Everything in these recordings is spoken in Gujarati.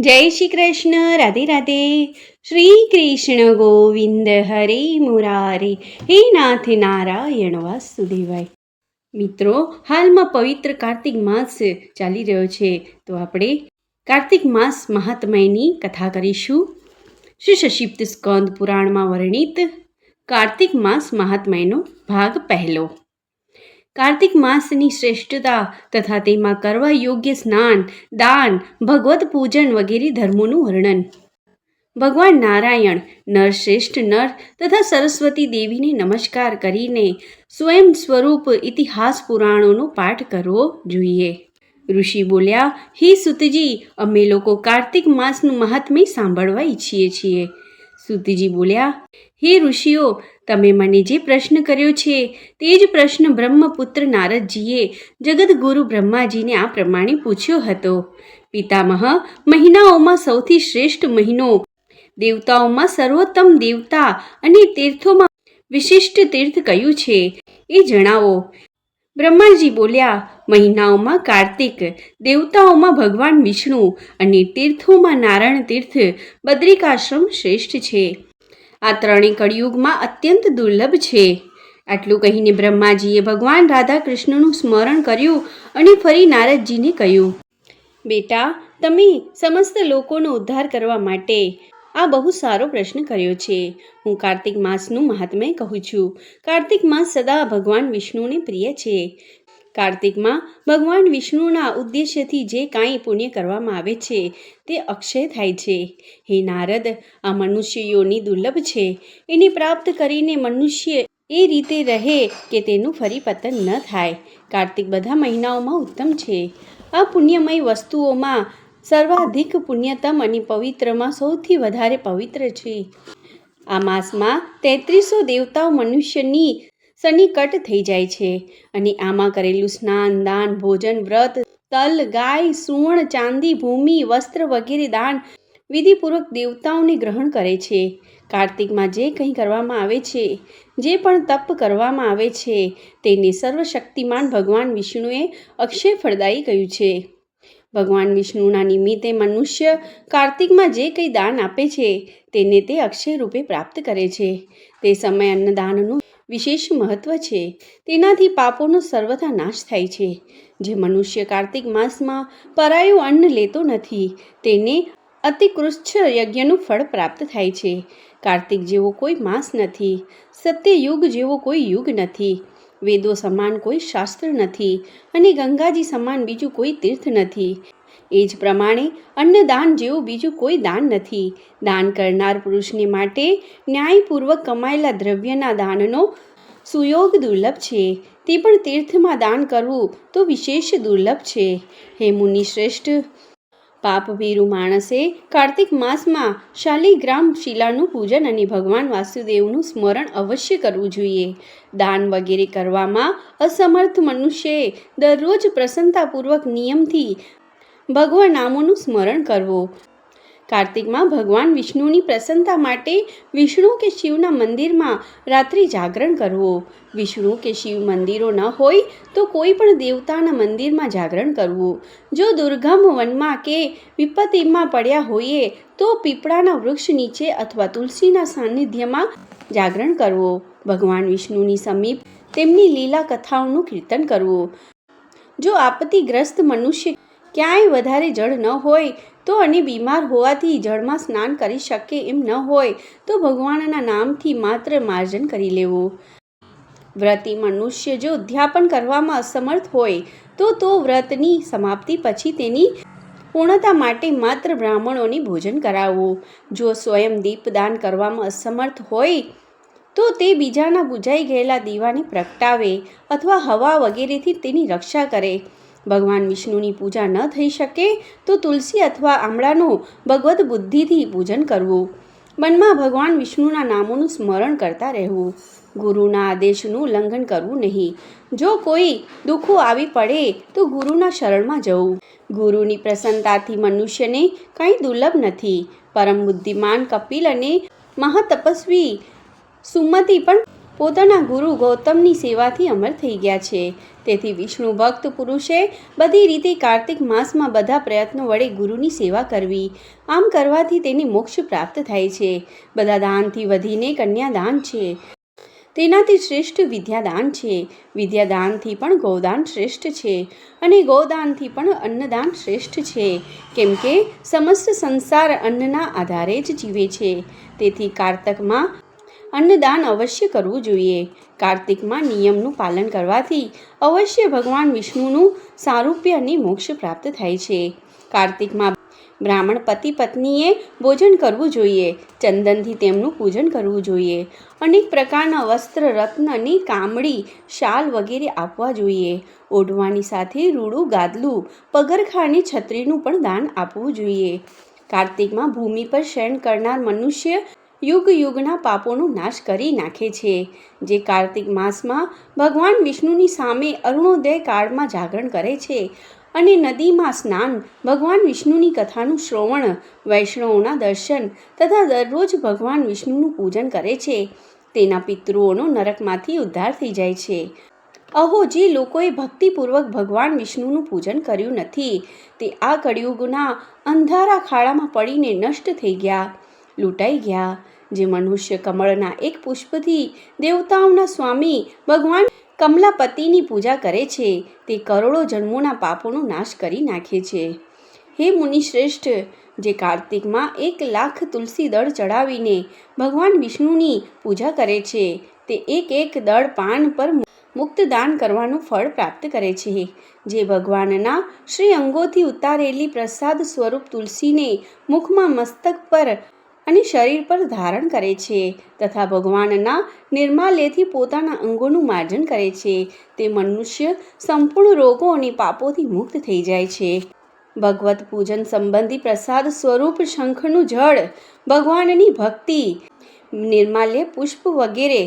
જય શ્રી કૃષ્ણ, રાધે રાધે. શ્રી કૃષ્ણ ગોવિંદ હરે મુરારે. હે નાથ નારાયણ વાસુદેવાય. મિત્રો, હાલમાં પવિત્ર કાર્તિક માસ ચાલી રહ્યો છે. તો આપણે કાર્તિક માસ મહાત્મયની કથા કરીશું. શ્રી સશિપ્ત સ્કંદ પુરાણમાં વર્ણિત કાર્તિક માસ મહાત્મયનો ભાગ પહેલો. કાર્તિક માસની શ્રેષ્ઠતા તથા તેમાં કરવા યોગ્ય સ્નાન, દાન, ભગવત પૂજન વગેરે ધર્મોનું વર્ણન. ભગવાન નારાયણ, નર શ્રેષ્ઠ નર તથા સરસ્વતી દેવીને નમસ્કાર કરીને સ્વયં સ્વરૂપ ઇતિહાસ પુરાણોનો પાઠ કરવો જોઈએ. ઋષિ બોલ્યા, હે સુતજી, અમે લોકો કાર્તિક માસનું મહાત્મ્ય સાંભળવા ઈચ્છીએ છીએ. સુતજી બોલ્યા, હે ઋષિઓ તમે મને જે પ્રશ્ન કર્યો છે, તે જ પ્રશ્ન બ્રહ્મપુત્ર નારદજીએ જગદગુરુ બ્રહ્માજીને આ પ્રમાણે પૂછ્યો હતો. પિતામહ, મહિનાઓમાં સૌથી શ્રેષ્ઠ મહિનો. દેવતાઓમાં સર્વોત્તમ દેવતા અને તીર્થોમાં વિશિષ્ટ તીર્થ કયું છે, એ જણાવો. બ્રહ્માજી બોલ્યા, મહિનાઓમાં કાર્તિક, દેવતાઓમાં ભગવાન વિષ્ણુ અને તીર્થોમાં નારાયણ તીર્થ બદ્રિકાશ્રમ શ્રેષ્ઠ છે. આ ત્રણેય કળિયુગમાં અત્યંત દુર્લભ છે. આટલું કહીને બ્રહ્માજીએ ભગવાન રાધા કૃષ્ણનું સ્મરણ કર્યું અને ફરી નારદજીને કહ્યું, બેટા, તમે સમસ્ત લોકોનો ઉદ્ધાર કરવા માટે આ બહુ સારો પ્રશ્ન કર્યો છે. હું કાર્તિક માસનું મહાત્મ્ય કહું છું. કાર્તિક માસ સદા ભગવાન વિષ્ણુને પ્રિય છે. કાર્તિકમાં ભગવાન વિષ્ણુના ઉદ્દેશ્યથી જે કાંઈ પુણ્ય કરવામાં આવે છે, તે અક્ષય થાય છે. હે નારદ, આ મનુષ્યોની દુર્લભ છે. એને પ્રાપ્ત કરીને મનુષ્ય એ રીતે રહે કે તેનું ફરી પતન ન થાય. કાર્તિક બધા મહિનાઓમાં ઉત્તમ છે. આ પુણ્યમય વસ્તુઓમાં સર્વાધિક પુણ્યતમ અને પવિત્રમાં સૌથી વધારે પવિત્ર છે. આ માસમાં તેત્રીસો દેવતાઓ મનુષ્યની સન્નિકટ થઈ જાય છે. અને આમાં કરેલું સ્નાન, દાન, ભોજન, વ્રત, તલ, ગાય સુવર્ણ ચાંદી, ભૂમિ, વસ્ત્ર વગેરે દાન વિધિપૂર્વક દેવતાઓને ગ્રહણ કરે છે. કાર્તિકમાં જે કંઈ કરવામાં આવે છે, જે પણ તપ કરવામાં આવે છે, તેને સર્વશક્તિમાન ભગવાન વિષ્ણુએ અક્ષય ફળદાયી કહ્યું છે. ભગવાન વિષ્ણુના નિમિત્તે મનુષ્ય કાર્તિકમાં જે કંઈ દાન આપે છે, તેને તે અક્ષય રૂપે પ્રાપ્ત કરે છે. તે સમય અન્નદાનનું વિશેષ મહત્વ છે. તેનાથી પાપોનો સર્વથા નાશ થાય છે. જે મનુષ્ય કાર્તિક માસમાં પરાયું અન્ન લેતો નથી, તેને અતિકૃષ્ઠ યજ્ઞનું ફળ પ્રાપ્ત થાય છે. કાર્તિક જેવો કોઈ માસ નથી, સત્યયુગ જેવો કોઈ યુગ નથી. વેદો સમાન કોઈ શાસ્ત્ર નથી અને ગંગાજી સમાન બીજું કોઈ તીર્થ નથી. એ જ પ્રમાણે અન્નદાન જેવું બીજું કોઈ દાન નથી. દાન કરનાર પુરુષને માટે ન્યાયપૂર્વક કમાયેલા દ્રવ્યના દાનનો સુયોગ દુર્લભ છે. તે પણ તીર્થમાં દાન કરવું તો વિશેષ દુર્લભ છે. હે મુનિ શ્રેષ્ઠ! પાપભીરુ માણસે કાર્તિક માસમાં શાલિગ્રામ શિલાનું પૂજન અને ભગવાન વાસુદેવનું સ્મરણ અવશ્ય કરવું જોઈએ. દાન વગેરે કરવામાં અસમર્થ મનુષ્યએ દરરોજ પ્રસન્નતાપૂર્વક નિયમથી ભગવાન નામોનું સ્મરણ કરવું. કાર્તિકમાં ભગવાન વિષ્ણુની પ્રસન્નતા માટે વિષ્ણુ કે શિવના મંદિરમાં રાત્રિ જાગરણ કરવું. વિષ્ણુ કે શિવ મંદિરો ન હોય તો કોઈ પણ દેવતાના મંદિરમાં જાગરણ કરવું. જો દુર્ગમ વનમાં કે વિપત્તિમાં પડ્યા હોઈએ તો પીપળાના વૃક્ષ નીચે અથવા તુલસીના સાનિધ્યમાં જાગરણ કરવું. ભગવાન વિષ્ણુની સમીપ તેમની લીલા કથાઓનું કીર્તન કરવું. જો આપત્તિગ્રસ્ત મનુષ્ય ક્યાંય વધારે જળ ન હોય તો અને બીમાર હોવાથી જળમાં સ્નાન કરી શકે એમ ન હોય તો ભગવાનના નામથી માત્ર માર્જન કરી લેવું. વ્રતી મનુષ્ય જો ઉદ્યાપન કરવામાં અસમર્થ હોય તો તો વ્રતની સમાપ્તિ પછી તેની પૂર્ણતા માટે માત્ર બ્રાહ્મણોને ભોજન કરાવવું. જો સ્વયં દીપદાન કરવામાં અસમર્થ હોય તો તે બીજાના બુજાઈ ગયેલા દીવાને પ્રગટાવે અથવા હવા વગેરેથી તેની રક્ષા કરે. ભગવાન વિષ્ણુની પૂજા ન થઈ શકે તો તુલસી અથવા આમળાનું ભગવદ્ બુદ્ધિથી પૂજન કરવું. મનમાં ભગવાન વિષ્ણુના નામોનું સ્મરણ કરતા રહેવું. ગુરુના આદેશનું ઉલ્લંઘન કરવું નહીં. જો કોઈ દુઃખો આવી પડે તો ગુરુના શરણમાં જવું. ગુરુની પ્રસન્નતાથી મનુષ્યને કંઈ દુર્લભ નથી. પરમ બુદ્ધિમાન કપિલ અને મહાતપસ્વી સુમતિ પણ પોતાના ગુરુ ગૌતમની સેવાથી અમર થઈ ગયા છે. તેથી વિષ્ણુ ભક્ત પુરુષે બધી રીતે કાર્તિક માસમાં બધા પ્રયત્નો વડે ગુરુની સેવા કરવી. આમ કરવાથી તેને મોક્ષ પ્રાપ્ત થાય છે. બધા દાનથી વધીને કન્યાદાન છે. તેનાથી શ્રેષ્ઠ વિદ્યાદાન છે. વિદ્યાદાનથી પણ ગૌદાન શ્રેષ્ઠ છે અને ગૌદાનથી પણ અન્નદાન શ્રેષ્ઠ છે. કેમ કે સમસ્ત સંસાર અન્નના આધારે જ જીવે છે. તેથી કારતકમાં અન્નદાન અવશ્ય કરવું જોઈએ. કાર્તિકમાં નિયમનું પાલન કરવાથી અવશ્ય ભગવાન વિષ્ણુનું સારૂપ્ય અને મોક્ષ પ્રાપ્ત થાય છે. કાર્તિકમાં બ્રાહ્મણ પતિ પત્નીએ ભોજન કરવું જોઈએ. ચંદનથી તેમનું પૂજન કરવું જોઈએ. અનેક પ્રકારના વસ્ત્ર, રત્ન અને કામડી શાલ વગેરે આપવા જોઈએ. ઓઢવાની સાથે રૂડું, ગાદલું પગરખાંને છત્રીનું પણ દાન આપવું જોઈએ. કાર્તિકમાં ભૂમિ પર શયન કરનાર મનુષ્ય યુગ યુગના પાપોનો નાશ કરી નાખે છે. જે કાર્તિક માસમાં ભગવાન વિષ્ણુની સામે અરુણોદય કાળમાં જાગરણ કરે છે અને નદીમાં સ્નાન, ભગવાન વિષ્ણુની કથાનું શ્રવણ, વૈષ્ણવોના દર્શન તથા દરરોજ ભગવાન વિષ્ણુનું પૂજન કરે છે. તેના પિતૃઓનો નરકમાંથી ઉદ્ધાર થઈ જાય છે. અહો, જે લોકોએ ભક્તિપૂર્વક ભગવાન વિષ્ણુનું પૂજન કર્યું નથી, તે આ કળિયુગના અંધારા ખાડામાં પડીને નષ્ટ થઈ ગયા. લૂંટાઈ ગયા. જે મનુષ્ય કમળના એક પુષ્પથી દેવતાઓના સ્વામી ભગવાન કમલાપતિની પૂજા કરે છે, તે કરોડો જન્મોના પાપોનો નાશ કરી નાખે છે. હે મુનિશ્રેષ્ઠ, જે કાર્તિકમાં એક લાખ તુલસી દળ ચડાવીને ભગવાન વિષ્ણુની પૂજા કરે છે, તે એક એક દળ પાન પર મુક્ત દાન કરવાનું ફળ પ્રાપ્ત કરે છે. જે ભગવાનના શ્રી અંગોથી ઉતારેલી પ્રસાદ સ્વરૂપ તુલસીને મુખમાં મસ્તક પર અને શરીર પર ધારણ કરે છે તથા ભગવાનના નિર્માલ્યથી પોતાના અંગોનું માર્જન કરે છે. તે મનુષ્ય સંપૂર્ણ રોગો અને પાપોથી મુક્ત થઈ જાય છે. ભગવત પૂજન સંબંધી પ્રસાદ સ્વરૂપ શંખનું જળ, ભગવાનની ભક્તિ, નિર્માલ્ય પુષ્પ વગેરે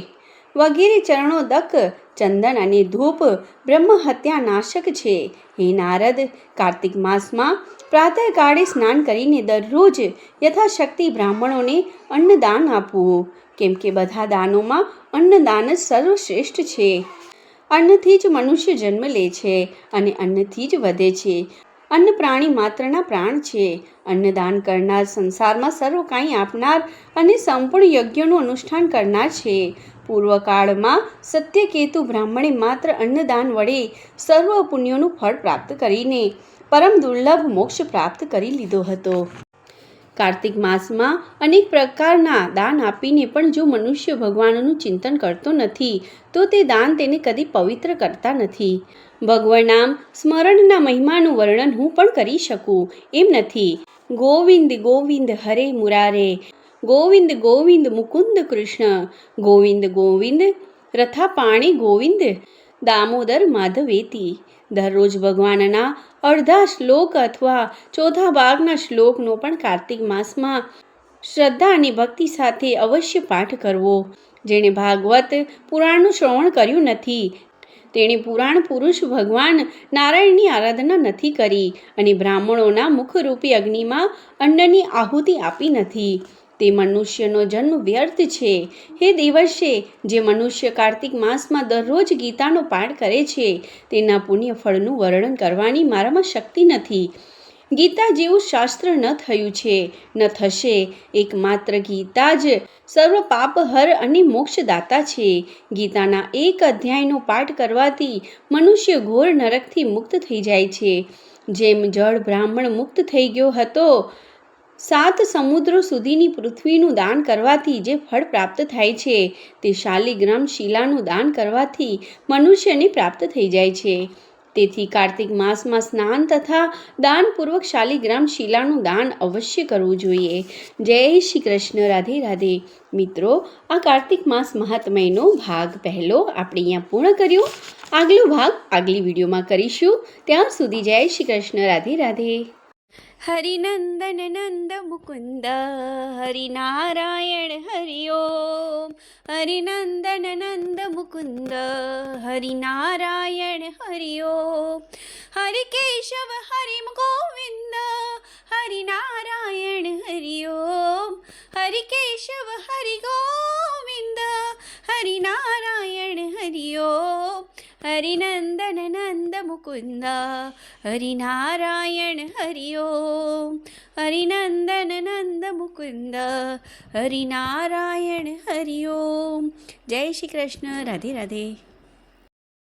વગેરે ચરણો દક, ચંદન અને ધૂપ બ્રહ્મ હત્યા નાશક છે. હે નારદ, કાર્તિક માસમાં પ્રાતઃકાળે સ્નાન કરીને દરરોજ યથાશક્તિ બ્રાહ્મણોને અન્નદાન આપવું કેમ કે બધા દાનોમાં અન્નદાન જ સર્વશ્રેષ્ઠ છે. અન્નથી જ મનુષ્ય જન્મ લે છે અને અન્નથી જ વધે છે. અન્ન પ્રાણી માત્રના પ્રાણ છે. અન્નદાન કરનાર સંસારમાં સર્વ કાંઈ આપનાર અને સંપૂર્ણ યજ્ઞનું અનુષ્ઠાન કરનાર છે. પૂર્વકાળમાં સત્યકેતુ બ્રાહ્મણે માત્ર અન્નદાન વડે સર્વ પુણ્યોનું ફળ પ્રાપ્ત કરીને પરમ દુર્લભ મોક્ષ પ્રાપ્ત કરી લીધો હતો. કાર્તિક માસમાં અનેક પ્રકારના દાન આપીને પણ જો મનુષ્ય ભગવાનનું ચિંતન કરતો નથી, તો તે દાન તેને કદી પવિત્ર કરતા નથી. ભગવાન નામ સ્મરણના મહિમાનું વર્ણન હું પણ કરી શકું એમ નથી. ગોવિંદ ગોવિંદ હરે મુરારે ગોવિંદ ગોવિંદ, મુકુંદ કૃષ્ણ. ગોવિંદ ગોવિંદ, રથાપાણી ગોવિંદ, દામોદર માધવેતી. દરરોજ ભગવાનના અડધા શ્લોક અથવા ચોથા ભાગના શ્લોકનો પણ કાર્તિક માસમાં શ્રદ્ધા અને ભક્તિ સાથે અવશ્ય પાઠ કરવો. જેણે ભાગવત પુરાણનું શ્રવણ કર્યું નથી, તેણે પુરાણ પુરુષ ભગવાન નારાયણની આરાધના નથી કરી અને બ્રાહ્મણોના મુખરૂપી અગ્નિમાં અન્નની આહુતિ આપી નથી. તે મનુષ્યનો જન્મ વ્યર્થ છે. હે દિવસે, જે મનુષ્ય કાર્તિક માસમાં દરરોજ ગીતાનો પાઠ કરે છે, તેના પુણ્ય ફળનું વર્ણન કરવાની મારામાં શક્તિ નથી. ગીતા જેવું શાસ્ત્ર ન થયું છે, ન થશે. એકમાત્ર ગીતા જ સર્વ પાપહર અને મોક્ષદાતા છે. ગીતાના એક અધ્યાયનો પાઠ કરવાથી મનુષ્ય ઘોર નરકથી મુક્ત થઈ જાય છે. જેમ જળ બ્રાહ્મણ મુક્ત થઈ ગયો હતો સાત સમુદ્રો સુધીની પૃથ્વીનું દાન કરવાથી જે ફળ પ્રાપ્ત થાય છે, તે શાલિગ્રામ શિલાનું દાન કરવાથી મનુષ્યને પ્રાપ્ત થઈ જાય છે. તેથી કાર્તિક માસમાં સ્નાન તથા દાનપૂર્વક શાલિગ્રામ શિલાનું દાન અવશ્ય કરવું જોઈએ. જય શ્રી કૃષ્ણ, રાધે રાધે. મિત્રો, આ કાર્તિક માસ મહાત્મયનો ભાગ પહેલો આપણે અહીંયા પૂર્ણ કર્યો. આગલો ભાગ આગલી વિડીયોમાં કરીશું. ત્યાં સુધી જય શ્રી કૃષ્ણ, રાધે રાધે. હરિનંદન નંદ મુકુંદ હરિનારાયણ હરિ ઓમ હરિનંદન નંદ મુકુંદ હરિનારાયણ હરિ ઓમ હરિ કેશવ હરિ ગોવિંદ હરિનારાયણ હરિ ઓમ હરિ કેશવ મુકુંદ હરિનારાયણ હરિઓમ હરિનંદન નંદ મુકુંદ હરિનારાયણ હરિઓમ જય શ્રી કૃષ્ણ રાધે રાધે